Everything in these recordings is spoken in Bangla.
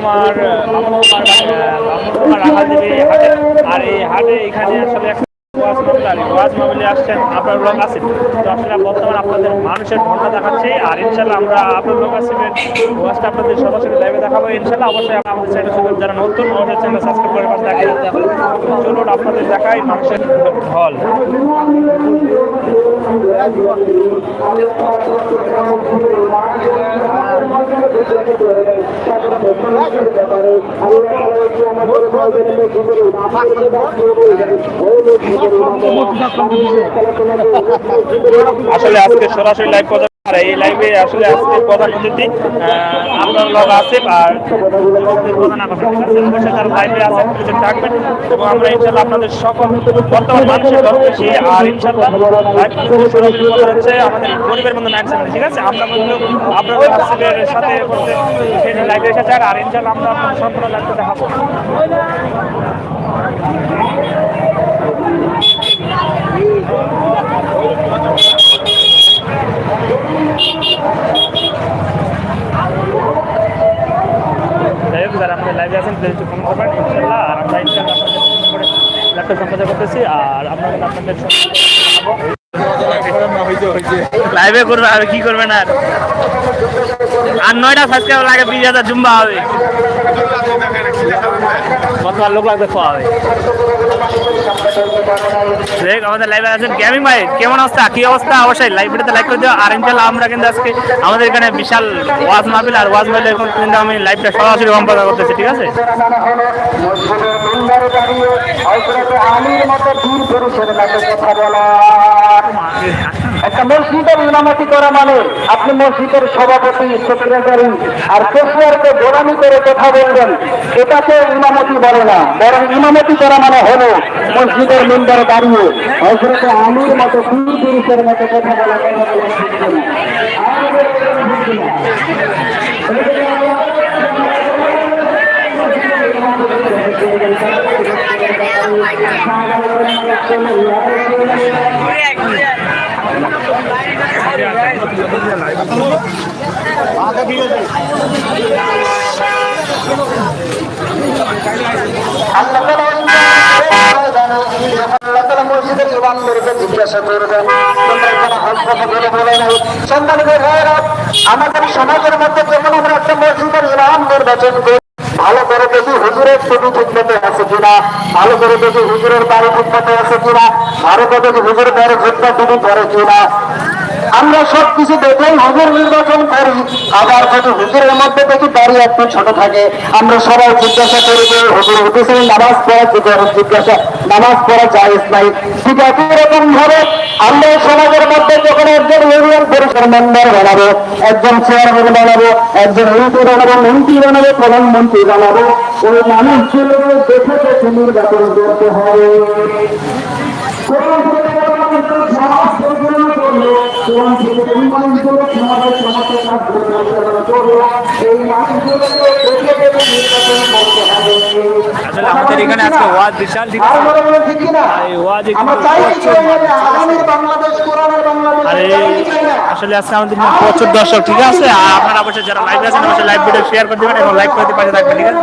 কুমার মামুন কুমার মামুন কুমার রাখাল দেবী হাটে। আর এই হাটে এখানে আসলে ওয়াজ মাহফিলে আসছেন আপনার লোক আছেন তো আসলে বর্তমানে আপনাদের মানুষের ঘটনা দেখাচ্ছি আর ইনশাল্লাহ আমরা আপনার লোক আসবেন ওয়াজটা আপনাদের সরাসরি লাইভে দেখাবো ইনশাল্লাহ অবশ্যই আমাদের চ্যানেল শুধু যারা নতুন আমাদের চ্যানেল সাবস্ক্রাইব করে পাশে দেখেন চলুন আপনাদের দেখাই মানুষের ঢল আসলে আজকে সরাসরি লাইভ কথা আর এই লাইভে আসলে আজকে প্রধান অতিথি আপনার লগ আছে আর প্রধান থাকবেন এবং আমরা ইনশাল্লাহ আপনাদের সকল আর ইনশাল্লাহ হচ্ছে আমাদের গরিবের মধ্যে ঠিক আছে? আমরা কিন্তু আপনাদের আসলের সাথে করতে সেই লাইভে এসেছে আর ইনশাল্লাহ আমরা সম্পূর্ণ লাইভটা যাই হোক, যারা আমাদের লাইভে আছেন আর আমরা ইনশাল্লাহ করতেছি, আর আপনাদের লাইভে করবে। আর কি করবেন আর? আর নয়টা সাবস্ক্রাইবার লাগে জুম্বা হবে। কতবার লোক লাগবে খাওয়া হবে দেখ আমাদের লাইভে আছেন গেমিং ভাই কেমন অবস্থা? কি অবস্থা? অবশ্যই লাইভ ভিডিওতে লাইক করে দিও। আর ইনশাল্লাহ আমরা কিন্তু আজকে আমাদের এখানে বিশাল ওয়াজ মাহফিল আর ওয়াজ মাহফিল এখন কিন্তু আমি লাইভটা সরাসরি সম্পাদন করতেছি ঠিক আছে? আলীর মতো বীর পুরুষের কথা বলা একটা মসজিদের ইমামতি করা মানে আপনি মসজিদের সভাপতি, সেক্রেটারি আর কেশিয়ারকে গোলামি করে কথা বলবেন, এটাকে ইমামতি বলে না, বরং ইমামতি করা মানে হলো মসজিদের মেম্বারে দাঁড়িয়ে হজরতে আলীর মতো বীর পুরুষের মতো কথা বলা না। আমাদের শিখবে না। আল্লাহ তাআলা আল্লাহ তাআলা আমাদের সমাজের মধ্যে যেমন আমরা একটা মসজিদের ইমাম নির্বাচন করি ভালো করে দেখি হুজুরের ছবি ঠিক মতো আছে কিনা ভালো করে দেখি হুজুরের বাড়ি ঠিক মতো আছে কিনা ভালো করে দেখি হুজুরের বাড়ি ঘুরতে তিনি করে কিনা আমরা সব কিছু দেখেই হুজুর নির্বাচন করি। আবার যদি হুজুরের মধ্যে দেখি দাড়ি একটু ছোট থাকে, আমরা সবাই জিজ্ঞাসা করি যে, হুজুর উঠেছেন নামাজ পড়া জিজ্ঞাসা নামাজ পড়া জায়েজ নাই? ঠিক একই রকম ভাবে? আমরা সমাজের মধ্যে যখন একজন ইউনিয়ন পরিষদ মেম্বার বানাবো, একজন চেয়ারম্যান বানাবো, একজন এমপি বানাবো, মন্ত্রী বানাবো, প্রধানমন্ত্রী বানাবো, ওই মানুষগুলোকে দেখে দেখে নির্বাচন করতে হবে। থেকে সমাজের পরিচালনা এই মানুষগুলোকে নির্বাচন করতে হবে আমাদের এখানে আজকে ওয়াজ বিশাল ঠিক কিনা? আমরা চাই। আগামীর বাংলাদেশ কোরআনের বাংলাদেশ? আসলে আজকে আমাদের প্রচুর দর্শক ঠিক আছে? আর আপনারা অবশ্যই যারা লাইভ আছেন অবশ্যই লাইভ ভিডিও শেয়ার করে দেবেন এবং লাইক করে দিয়ে পাশে থাকবেন ঠিক আছে?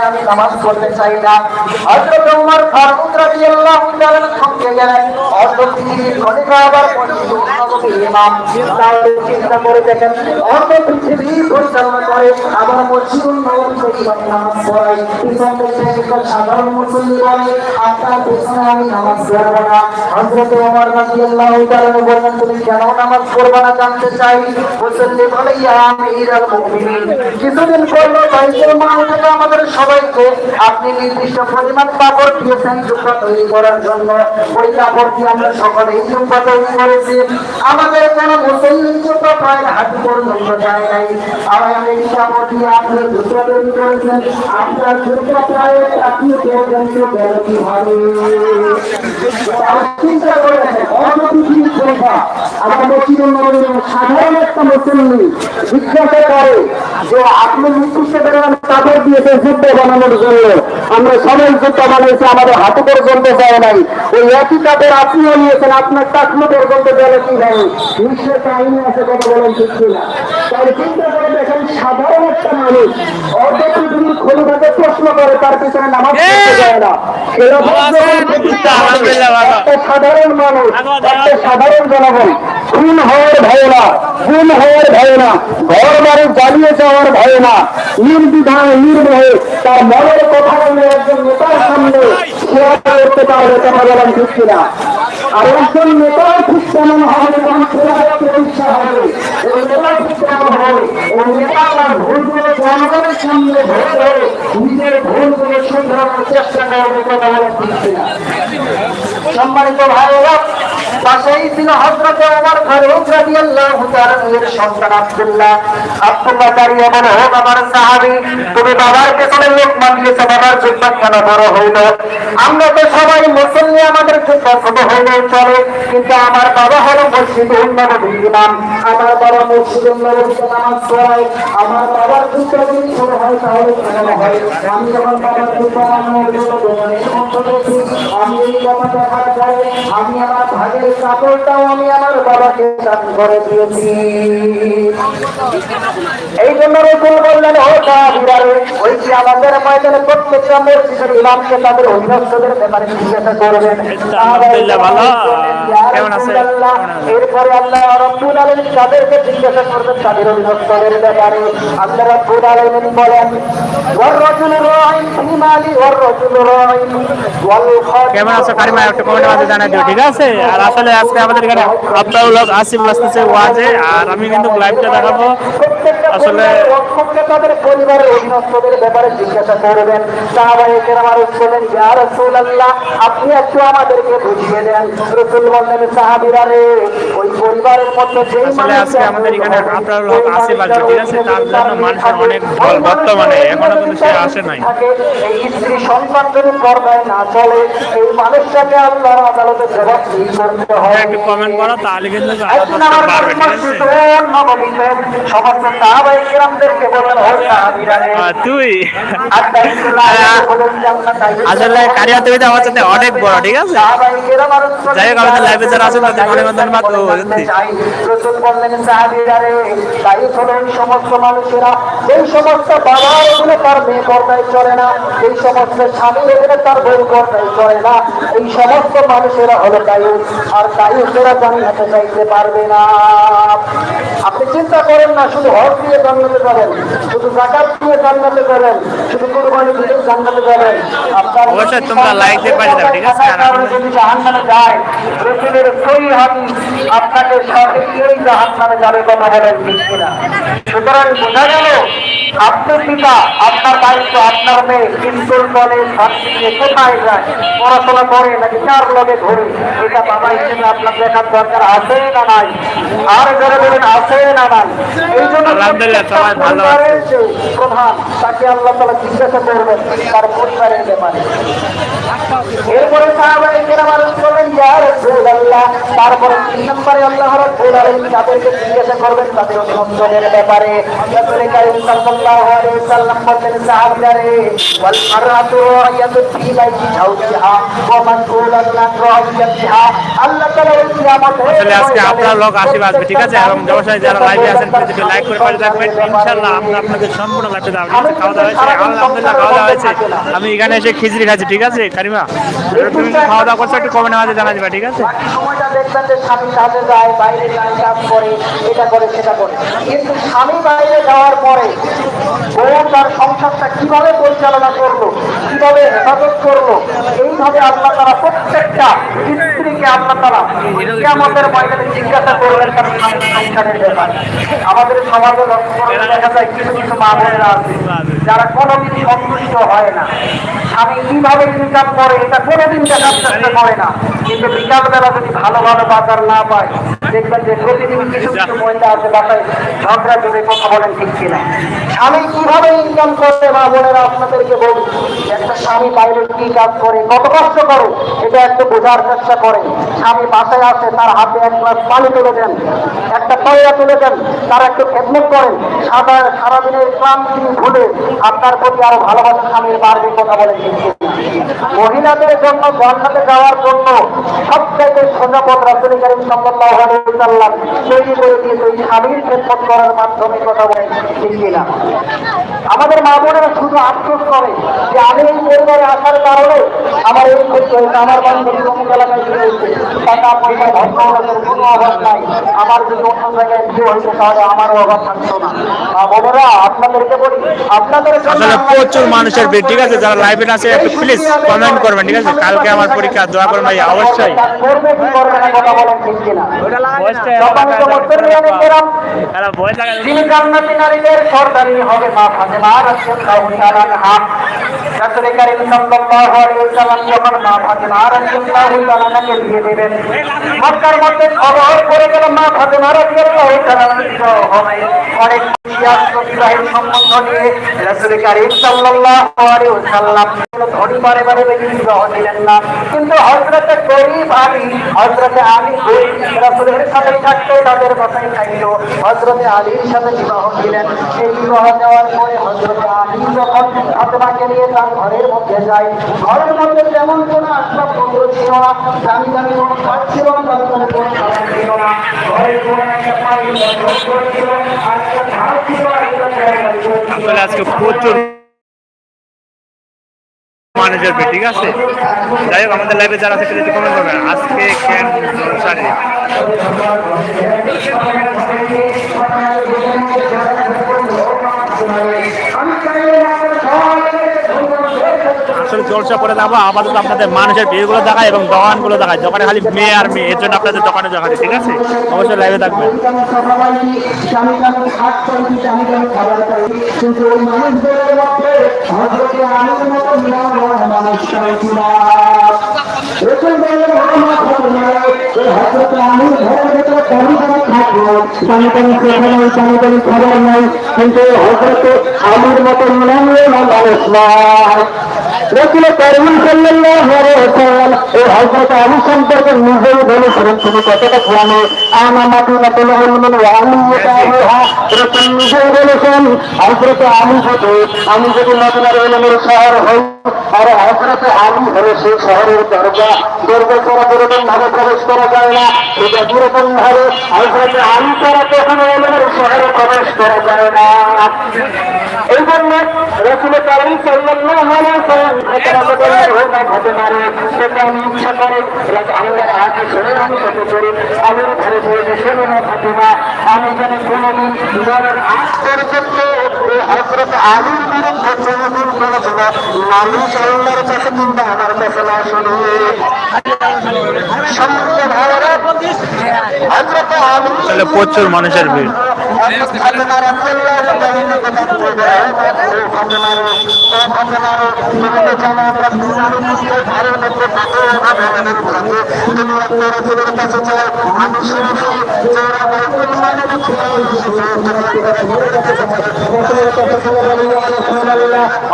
আমি নামাজ পড়তে চাই না হযরত ওমর ফারুক খলিফা পৃথিবী করে আবার মসজিদুল থেকে সাধারণ মুসলিম বলে আপনার আমি নামাজ না হযরত ওমর রাদিয়াল্লাহু তাআলা তুমি কেন নামাজ পড়বে না জানতে চাই মুসল্লি কিছুদিন পড়ল তাই মুসলমান থেকে আমাদের সবাইকে আপনি নির্দিষ্ট পরিমাণ কাপড় দিয়েছেন জুব্বা তৈরি করার জন্য ওই কাপড় দিয়ে আমরা সকলে এই জুব্বা তৈরি করেছি আমাদের কোনো মুসলিম জুব্বা প্রায় হাঁটু পর্যন্ত যায় নাই আর এই কাপড় দিয়ে আপনি জুব্বা তৈরি করেছেন আপনার জুব্বা প্রায় আপনি পর্যন্ত বেরোতে হবে চিন্তা কথা আমার মসজিদের সাধারণ একটা মুসলিম জিজ্ঞাসা করে যে আপনি নির্দিষ্ট পরিমাণ কাপড় দিয়েছেন যুদ্ধ বানানোর জন্য। আমরা সবাই যুদ্ধ বানিয়েছি আমাদের হাতে পর্যন্ত যায় নাই। ওই একই কাপড় আপনিও নিয়েছেন আপনার টাকলো পর্যন্ত গেলে কি হবে নিশ্চয় কাহিনী আছে কথা বলেন ঠিক কিনা? তাই চিন্তা করে দেখেন সাধারণ একটা মানুষ পৃথিবীর খোলভাবে প্রশ্ন করে তার পিছনে নামাজ পড়তে যায় না যখন প্রতিষ্ঠা হবে, আলহামদুলিল্লাহ, ভালো। একটা সাধারণ মানুষ একটা সাধারণ জনগণ। খুন হওয়ার ভয় না খুন হওয়ার ভয় না ঘর বাড়ি জ্বালিয়ে যাওয়ার ভয় না। নির্বিধায় নির্ভয়ে তার মনের কথা বলে একজন নেতার সামনে শেয়ার করতে পারবে কেন বলেন ঠিক কিনা? আর একজন নেতাও ঠিক কেমন হবে যখন খেলাফত প্রতিষ্ঠা হবে? ওই নেতা ঠিক কেমন হবে? ওই নেতা তার ভুলগুলো জনগণের সামনে ধরে নিজের ভুলগুলো শুধরানোর চেষ্টা করবে কথা বলেন ঠিক সম্মানিত ভাইরা পাশেই ছিল হজরত ওমর ফারুক রাদিয়াল্লাহু তাআলা সন্তান আব্দুল্লাহ। আব্দুল্লাহ দাঁড়িয়ে বলে হোক আমার সাহাবী, তুমি বাবার পেছনে লোক মানিয়েছো বাবার জুব্বা কেন বড় হইল? আমরা তো সবাই মুসল্লি, আমাদের জুব্বা ছোট হইলে চলে। কিন্তু আমার বাবা হলো মসজিদ উন্নত ইমাম। আমার বাবা মসজিদ উন্নত নামাজ পড়ায়। আমার বাবার জুব্বা যদি হয়, তাহলে কেমন হয়? আমি যখন বাবার জুব্বা বানানোর জন্য আমি এই কথা দেখার পরে আমি আমার ভাগের কাপড়টাও আমি আমার বাবাকে দান করে দিয়েছি এই জন্য রসুল বললেন ও সাহাবীরারে, ওই যে আমাদের ময়দানে প্রত্যেকটা মসজিদের ইমামকে তাদের অভিনষ্টদের ব্যাপারে জিজ্ঞাসা করবেন আলহামদুলিল্লাহ, ভালো। কেমন আছে? আল্লাহ, এরপরে আল্লাহ রব্বুল আলামিন তাদেরকে জিজ্ঞাসা করবেন তাদের অভিনষ্টদের ব্যাপারে আল্লাহ রব্বুল আলামিন বলেন والرجل راع في مالي والرجل راع والخادم কেমন আছো কারিমা? একটু কমেন্টের মাঝে জানাই দিও, ঠিক আছে? আর আসলে আজকে আমাদের এখানে আপনার লোক আসিফ আসতেছে ওয়াজে, আর আমি কিন্তু লাইভটা দেখাবো। আসলে তাদের পরিবারের অধীনস্থদের ব্যাপারে জিজ্ঞাসা করবেন। সাহাবায়ে কেরাম বললেন ইয়া রাসূলুল্লাহ আপনি একটু আমাদেরকে বুঝিয়ে দেন। রাসূল বললেন সাহাবীরা রে ওই পরিবারের মধ্যে যেই আসলে আজকে আমাদের এখানে আপনার লোক আসিফ আসবে ঠিক আছে তার জন্য মানুষের অনেক ঢল বর্তমানে এখনও কিন্তু সে আসে নাই। এই স্ত্রী সন্তান যদি পর্দায় না চলে এই মানুষটাকে আল্লাহর আদালতে জবাবদিহি করতে হয় একটু কমেন্ট করো তাহলে কিন্তু আমার পারবে ঠিক আছে? সমস্ত তুই? আসলে কারিয়া তুমি আমার সাথে অনেক বড় ঠিক আছে? যাই হোক আমাদের যারা আছেন তাদের ও সত্যি। তাই এই সমস্ত মানুষেরা এই সমস্ত বাবা এগুলো তার মেয়ে পর্দায় চলে না এই সমস্ত স্বামী এগুলো তার বউ পর্দায় চলে না এই সমস্ত মানুষেরা হলো কায়ুস আর কায়ুসেরা জান্নাতে যাইতে পারবে না। আপনি চিন্তা করেন না শুধু হজ দিয়ে জান্নাতে যাবেন শুধু জাকাত দিয়ে জান্নাতে যাবেন শুধু কুরবানি দিয়ে জান্নাতে যাবেন। আপনার অবশ্যই তোমরা like দিয়ে দাও, ঠিক আছে? আর কারণে যদি জাহান্নামে যায় রসুলের সই হাদিস আপনাকে সঠিক দিয়েই জাহান্নামে যাবে কথা বলেন ঠিক কিনা? সুতরাং বোঝা গেল আপনার পিতা আপনার দায়িত্ব আপনার মেয়ে স্কুল কলেজ ভার্সিটি কোথায় যায়? পড়াশোনা করে নাকি চার লগে ঘুরে এটা বাবা হিসেবে আপনার দেখার দরকার আছে না নাই? আর যারা বলেন আছে না নাই এই জন্য আলহামদুলিল্লাহ, সবাই ভালো আছে। পরিবারের যে প্রধান তাকে আল্লাহ তালা জিজ্ঞাসা করবেন তার পরিবারের ব্যাপারে। এরপরে সাহাবায়ে কেরাম আরজ করলেন রাসূলুল্লাহ। তারপরে তিন নম্বরে আল্লাহ রাব্বুল আলামিন তাদেরকে জিজ্ঞাসা করবেন তাদের অনুসন্ধানের ব্যাপারে। রাসূল কারীম সাল্লাল্লাহু আলাইহি ওয়াসাল্লাম বললেন সাহাবীরা ওয়াল মারআতু রায়াতু ফি বাইতি যাওজিহা ওয়া মাসউলাতুন আন রাইয়াতিহা আল্লাহ তাআলা এই আসলে আজকে আপনার লোক আসবে ঠিক আছে? এবং ব্যবসায়ী যারা লাইভে আছেন প্লিজ লাইক করে পাঠিয়ে থাকবেন। ইনশাল্লাহ আমরা আপনাদের সম্পূর্ণ লাইভে দেওয়া হয়েছে খাওয়া দাওয়া হয়েছে? আলহামদুলিল্লাহ, খাওয়া দাওয়া হয়েছে। আমি এখানে এসে খিচড়ি খাচ্ছি, ঠিক আছে, কারিমা? তুমি খাওয়া দাওয়া করছ, একটু কমেন্টের মাঝে জানা দিবা ঠিক আছে? সময়টা দেখবেন যে স্বামী কাজে যায় বাইরে যায় কাজ করে এটা করে সেটা করে কিন্তু স্বামী বাইরে যাওয়ার পরে বউ তার সংসারটা কীভাবে পরিচালনা করল কীভাবে হেফাজত করব এইভাবে আল্লাহ তারা প্রত্যেকটা আল্লাহ তারা ময়দানে জিজ্ঞাসা করবেন আমাদের সমাজে লক্ষ্য দেখা যায় কিছু কিছু আছে, যারা সন্তুষ্ট হয় না। স্বামী কীভাবে ইনকাম করে, এটা কোনোদিন দেখার চেষ্টা করে না। কিন্তু যদি ভালো ভালো বাজার না পায়, দেখবেন যে প্রতিদিন কিছু কিছু মহিলা আছে বাসায় ঝগড়া জুড়ে কথা বলেন ঠিক কিনা। স্বামী কীভাবে ইনকাম মা বোনেরা, আপনাদেরকে বলি একটা স্বামী বাইরে কি কাজ করে, কত কষ্ট করে, এটা একটু বোঝার চেষ্টা করে। স্বামী বাসায় আসে তার হাতে এক গ্লাস পানি তুলে দেন, একটা পয়লা তুলে দেন, তার একটু খেদমত করেন। সারা সারাদিনের ক্লান্তি ভুলে আপনার প্রতি আরও ভালোবাসা স্বামীর বাড়বে কথা বলেন মহিলাদের জন্য জান্নাতে যাওয়ার জন্য সবচাইতে সোজা পথ রাসূল করিম সাল্লাল্লাহু আলাইহি সাল্লাম তৈরি করে দিয়েছে এই স্বামীর খেদমত করার মাধ্যমে কথা বলেন ঠিক কিনা। আমাদের মা বোনেরা শুধু আফসোস করে যে আমি এই পরিবারে আসার কারণে আমার এই আমার বান্ধবী অমুক এলাকায় টাকা পয়সা ভদ্রলোকের কোনো অভাব নাই। আমার যদি অন্য জায়গায় বিয়ে হয়েছে তাহলে আমারও অভাব থাকতো না। বোনেরা আপনাদেরকে বলি আপনাদের আসলে প্রচুর মানুষের ভিড় ঠিক আছে? যারা লাইভে আছে একটু প্লিজ কমেন্ট করবেন ঠিক আছে? কালকে আমার পরীক্ষা দোয়া করবেন ভাই অবশ্যই। করবে কি করবে না কথা বলেন ঠিক কিনা। সম্মানিত মুসলিম কেরাম তারা ভয়েস লাগা যিনি জান্নাতি নারীদের সর্দারি হবে মা ফাতেমা রাসূল কারীম সাল্লাল্লাহু আলাইহি ওয়াসাল্লাম যখন মা ফাতেমা বিয়ে দিবেন মক্কার মধ্যে খবর পড়ে গেল, মা ফাতেমা রাদিয়াল্লাহু তাআলা অনেক বিবাহের সম্বন্ধ নিয়ে রাসূল কারীম সাল্লাল্লাহু আলাইহি ওয়াসাল্লাম ধনী পরিবারে বিবাহ দিলেন না। কিন্তু হযরতে গরিব আলী, হযরতে আলী গরিব সাথে থাকতো তাদের কথাই খাইতো হযরতে আলীর সাথে বিবাহ দিলেন। সেই বিবাহ দেওয়ার পরে হযরতে আলী যখন ফাতেমাকে নিয়ে তার ঘরের মধ্যে যায়, ঘরের মধ্যে তেমন কোনো আসবাবপত্র ছিল না। দামি আজকে প্রচুর মানুষের ভিড় ঠিক আছে? যাই হোক, আমাদের লাইভে যারা আছে, একটু কমেন্ট করবেন। আজকে কেন জলসারি আসলে চর্চা করে যাব, আপাতত আপনাদের মানুষের বিয়েগুলো দেখায় এবং দোকানগুলো দেখায় দোকানে খালি মেয়ে আর মেয়ে, এর জন্য আপনাদের দোকানে দেখাচ্ছে ঠিক আছে? অবশ্যই লাইভে থাকবেন। মানুষ রসুল বললেন মোহাম্মদ সাল্লাল্লাহু এই হজরতে আলীর ঘরের ভিতরে পানি পানি থাকল পানি পানি খেতে নাই পানি পানি খাবার নাই, কিন্তু হযরত হযরত আলী যদি, আমি যদি মদিনার শহর হই আর হযরত আলী হলো সেই শহরের দরজা দরজা ছাড়া যেরকম ভাবে প্রবেশ করা যায় না। এটা যেরকম ভাবে হযরত আলী ছাড়া কখনো শহরে প্রবেশ করা যায় না। এই জন্য রসুল ঘটনা না ঘটনারে সেটা আমি ইচ্ছা করে আল্লাহর হাতে ছেড়ে আমি সাথে করি আমি ঘরে বলতে শোনো না, ফাতিমা, আমি যেন কোনোদিন মনের আগ পর্যন্ত হজরত আলীর বিরুদ্ধে কোনোদিন কোনোদিন নালিশ আল্লাহর কাছে কিংবা আমার কাছে না শুনি। প্রচুর মানুষের ভিড়।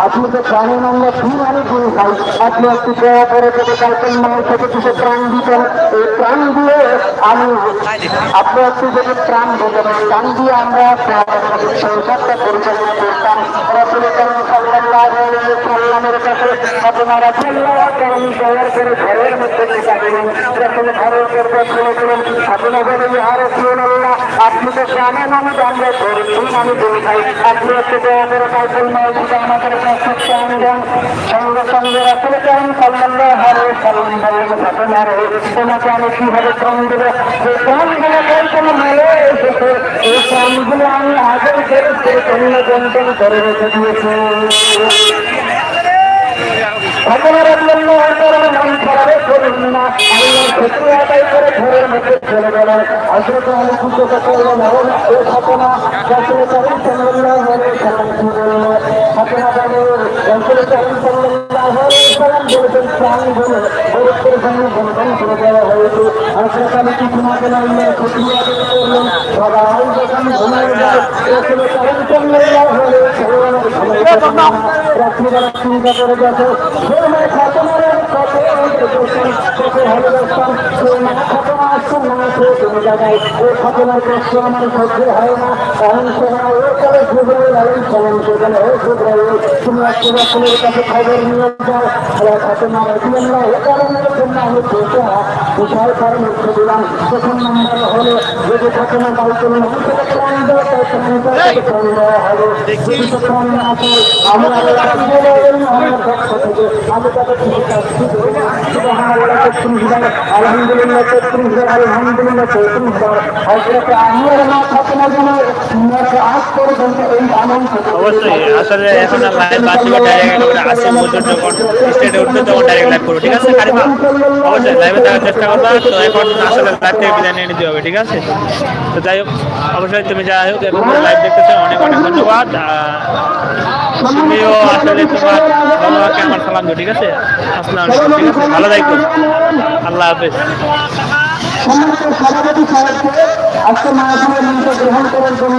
আপনি তো প্রাণী নম্বর তিন আমি গুরু খাই আপনি একটু দয়া করে যদি কালকের মানুষ থেকে কিছু প্রাণ দিতেন এই প্রাণ দিয়ে আমি আপনি একটু যদি প্রাণ দিতেন প্রাণ দিয়ে আমরা সংসারটা পরিচালনা করতাম রসুল করিম সাল্লাল্লাহু আলাইহি সাল্লামের কাছে আপনারা সাল্লাল্লাহু আলাইহি দয়ার করে ঘরের মধ্যে ঢুকা দিলেন রসুল ঘরের করতে শুনেছিলেন আপনি বলেন ইয়া রাসূলুল্লাহ আপনি তো জানেন আমি আমরা ধরুন আমি বলি ভাই আপনি একটু দয়া করে কালকের মায়ের সাথে আমাদের কাছে প্রাণ দেন সঙ্গে সঙ্গে করিম সাল্লাল্লাহু আলাইহি সাল্লাম বলেন ঘটনার তোমাকে আমি কীভাবে প্রাণ দেবো আমি আগেই ফেরত করে করে রেখে দিয়েছি আপনারা জন্য আপনারা মন খারাপ করুন না। আল্লাহর ক্ষেত্রে আদায় করে ঘরের মধ্যে চলে গেলেন আসলে আমি খুশি করলাম এবং এই ঘটনা রাসূল করিম সাল্লাল্লাহু আলাইহি সাল্লাম কি ঘটনা বলে রাসূল করিম সাল্লাল্লাহু রাত্রিবেলা চিন্তা করে সেই না ঘটনা আসছে না সে জায়গায় ওই ঘটনার কষ্ট আমার সহ্য হয় না এমন সময় ও করে পালন করবেন ও ঘুরে তুমি আজকে রাসুলের কাছে খবর নিয়ে যাও। ওরা ঘটনা রহিম না এ কারণের জন্য আমি বলতে বিষয় কারণ উঠে দিলাম প্রথম নম্বর হলো যদি না আলহামদুলিল্লাহ আলহামদুলিল্লাহ চৌত্রিশ আমার মা ফাতেমা জানার আজ পর্যন্ত এই আনন্দ অবশ্যই, আসলে এখন লাইভ বাসি বা ডাইরেক্ট করে আসে মজুর যখন স্টেটে উঠবে তখন ডাইরেক্ট লাইভ করব, ঠিক আছে, কারিমা? অবশ্যই লাইভে দেখার চেষ্টা করবা, তো এখন আসলে লাইভ থেকে বিদায় নিয়ে নিতে হবে, ঠিক আছে? তো যাই হোক, অবশ্যই তুমি যাই হোক, এখন লাইভ দেখতেছো, অনেক অনেক ধন্যবাদ তুমিও আসলে তোমার বাবাকে আমার সালাম দিও, ঠিক আছে? আসসালাম ঠিক আছে, ভালো থাকো। আল্লাহ হাফেজ। সম্মানিত সভাপতি সাহেবকে আজকে মঞ্চ গ্রহণ করার জন্য